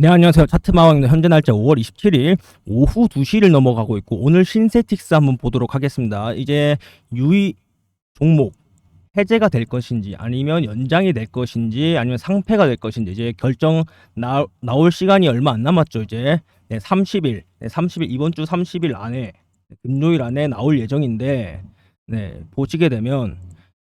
네, 안녕하세요. 차트마왕 현재 날짜 5월 27일 오후 2시를 넘어가고 있고 오늘 신세틱스 한번 보도록 하겠습니다. 이제 유의 종목 해제가 될 것인지 아니면 연장이 될 것인지 아니면 상패가 될 것인지 이제 결정 나, 나올 시간이 얼마 안 남았죠. 이제 네, 30일, 네, 30일 이번 주 30일 안에 금요일 안에 나올 예정인데 네, 보시게 되면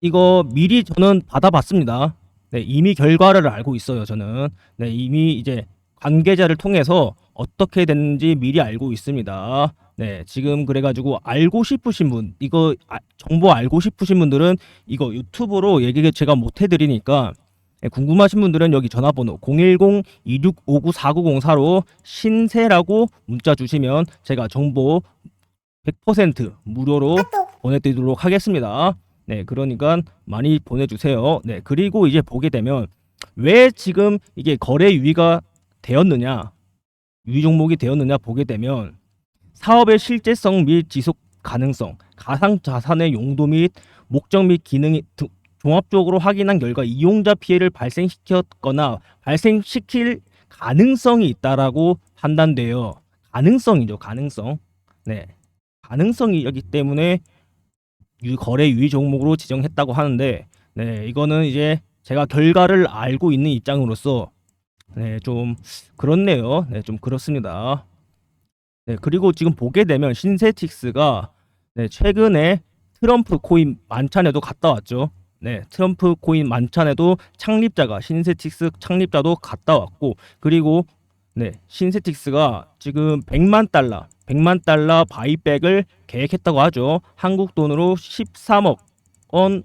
이거 미리 저는 받아봤습니다. 네, 이미 결과를 알고 있어요. 저는 네, 이미 이제 관계자를 통해서 어떻게 됐는지 미리 알고 있습니다. 네, 지금 그래가지고 알고 싶으신 분, 이거 아- 정보 알고 싶으신 분들은 이거 유튜브로 얘기 제가 못 해드리니까 네, 궁금하신 분들은 여기 전화번호 010-2659-4904로 신세라고 문자 주시면 제가 정보 100% 무료로 보내드리도록 하겠습니다. 네, 그러니까 많이 보내주세요. 네, 그리고 이제 보게 되면 왜 지금 이게 거래 유의가 되었느냐, 유의 종목이 되었느냐 보게 되면 사업의 실제성 및 지속 가능성, 가상 자산의 용도 및 목적 및 기능이 등- 종합적으로 확인한 결과 이용자 피해를 발생시켰거나 발생시킬 가능성이 있다라고 판단돼요. 가능성이죠, 가능성. 네, 가능성이기 때문에 유, 거래 유의 종목으로 지정했다고 하는데, 네, 이거는 이제 제가 결과를 알고 있는 입장으로서 네, 좀 그렇네요. 네, 좀 그렇습니다. 네, 그리고 지금 보게 되면 신세틱스가 네, 최근에 트럼프 코인 만찬에도 갔다 왔죠. 네, 트럼프 코인 만찬에도 창립자가 신세틱스 창립자도 갔다 왔고 그리고 네, 신세틱스가 지금 100만 달러, 100만 달러 바이백을 계획했다고 하죠. 한국 돈으로 13억 원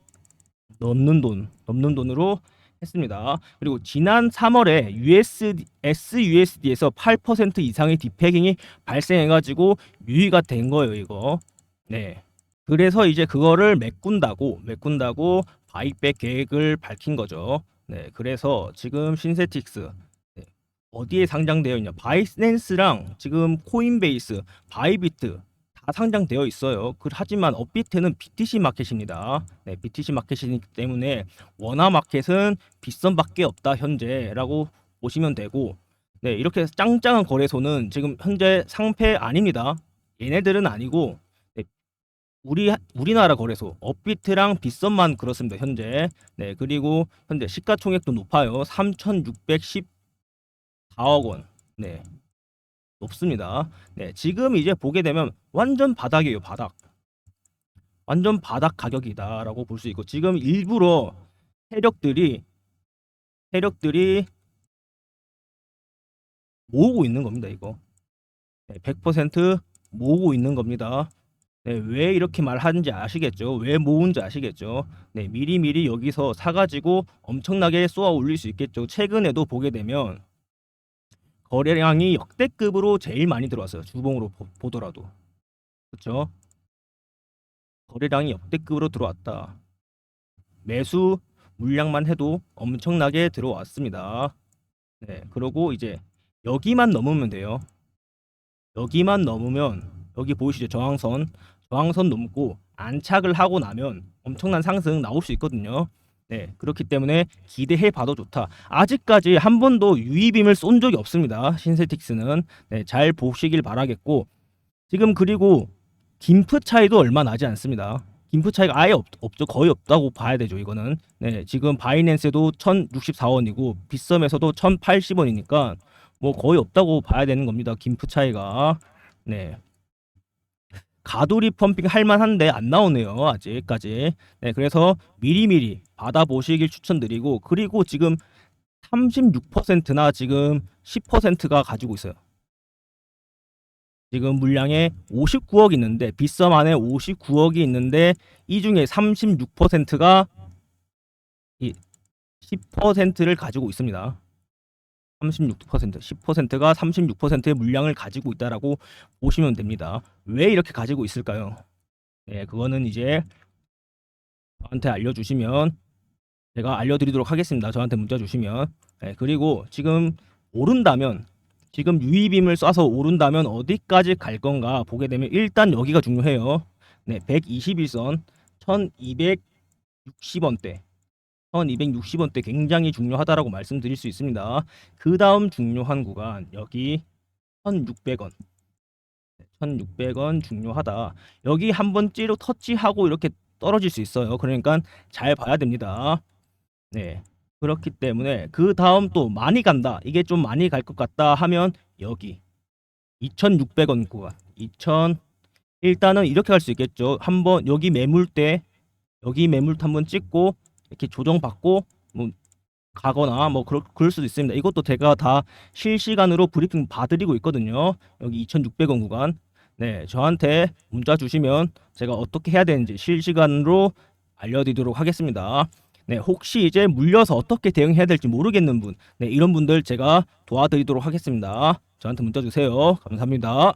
넘는 돈, 넘는 돈으로 했습니다. 그리고 지난 3월에 USD, SUSD에서 8% 이상의 디패깅이 발생해가지고 유의가 된 거예요, 이거. 네. 그래서 이제 그거를 메꾼다고, 메꾼다고 바이백 계획을 밝힌 거죠. 네. 그래서 지금 신세틱스 네, 어디에 상장되어 있냐? 바이낸스랑 지금 코인베이스, 바이비트 다 상장되어 있어요. 그 하지만 업비트는 BTC 마켓입니다. 네, BTC 마켓이기 때문에 원화 마켓은 빗선밖에 없다 현재라고 보시면 되고 네 이렇게 짱짱한 거래소는 지금 현재 상패 아닙니다. 얘네들은 아니고 네, 우리 우리나라 거래소 업비트랑 빗선만 그렇습니다 현재. 네 그리고 현재 시가총액도 높아요. 3,614억 원 네 높습니다 네 지금 이제 보게 되면 완전 바닥이에요 바닥 완전 바닥 가격이다라고 볼 수 있고 지금 일부러 세력들이 세력들이 모으고 있는 겁니다. 이거 네, 100% 모으고 있는 겁니다. 네, 왜 이렇게 말하는지 아시겠죠? 왜 모은지 아시겠죠? 네, 미리미리 여기서 사가지고 엄청나게 쏘아 올릴 수 있겠죠. 최근에도 보게 되면 거래량이 역대급으로 제일 많이 들어왔어요. 주봉으로 보, 보더라도 그렇죠? 거래량이 역대급으로 들어왔다. 매수 물량만 해도 엄청나게 들어왔습니다. 네, 그리고 이제 여기만 넘으면 돼요. 여기만 넘으면 여기 보이시죠? 저항선. 저항선 넘고 안착을 하고 나면 엄청난 상승 나올 수 있거든요. 네, 그렇기 때문에 기대해 봐도 좋다. 아직까지 한 번도 유의빔을 쏜 적이 없습니다. 신세틱스는 네, 잘 보시길 바라겠고 지금 그리고 김프 차이도 얼마 나지 않습니다. 김프 차이가 아예 없, 없죠. 거의 없다고 봐야 되죠. 이거는 네, 지금 바이낸스도 1,064원이고 빗썸에서도 1,080원이니까 뭐 거의 없다고 봐야 되는 겁니다. 김프 차이가 네. 가두리 펌핑 할 만한데 안 나오네요. 아직까지. 네, 그래서 미리미리 받아보시길 추천드리고 그리고 지금 36%나 지금 10%가 가지고 있어요. 지금 물량에 59억 있는데 빗썸 안에 59억이 있는데 이 중에 36%가 이 10%를 가지고 있습니다. 36%, 10%가 36%의 물량을 가지고 있다라고 보시면 됩니다. 왜 이렇게 가지고 있을까요? 네, 그거는 이제 저한테 알려주시면 제가 알려드리도록 하겠습니다. 저한테 문자 주시면. 네, 그리고 지금 오른다면 지금 유의빔을 쏴서 오른다면 어디까지 갈 건가 보게 되면 일단 여기가 중요해요. 네, 121선 1260원대 1260원대 굉장히 중요하다라고 말씀드릴 수 있습니다. 그 다음 중요한 구간 여기 1600원 1600원 중요하다. 여기 한번 찌로 터치하고 이렇게 떨어질 수 있어요. 그러니까 잘 봐야 됩니다. 네. 그렇기 때문에 그 다음 또 많이 간다. 이게 좀 많이 갈 것 같다 하면 여기 2,600원 구간. 2,000 일단은 이렇게 갈수 있겠죠. 한번 여기 매물대 여기 매물대 한번 찍고 이렇게 조정받고 뭐 가거나 뭐 그럴, 그럴 수도 있습니다. 이것도 제가 다 실시간으로 브리핑 봐드리고 있거든요. 여기 2,600원 구간. 네, 저한테 문자 주시면 제가 어떻게 해야 되는지 실시간으로 알려드리도록 하겠습니다. 네, 혹시 이제 물려서 어떻게 대응해야 될지 모르겠는 분, 네, 이런 분들 제가 도와드리도록 하겠습니다. 저한테 문자 주세요. 감사합니다.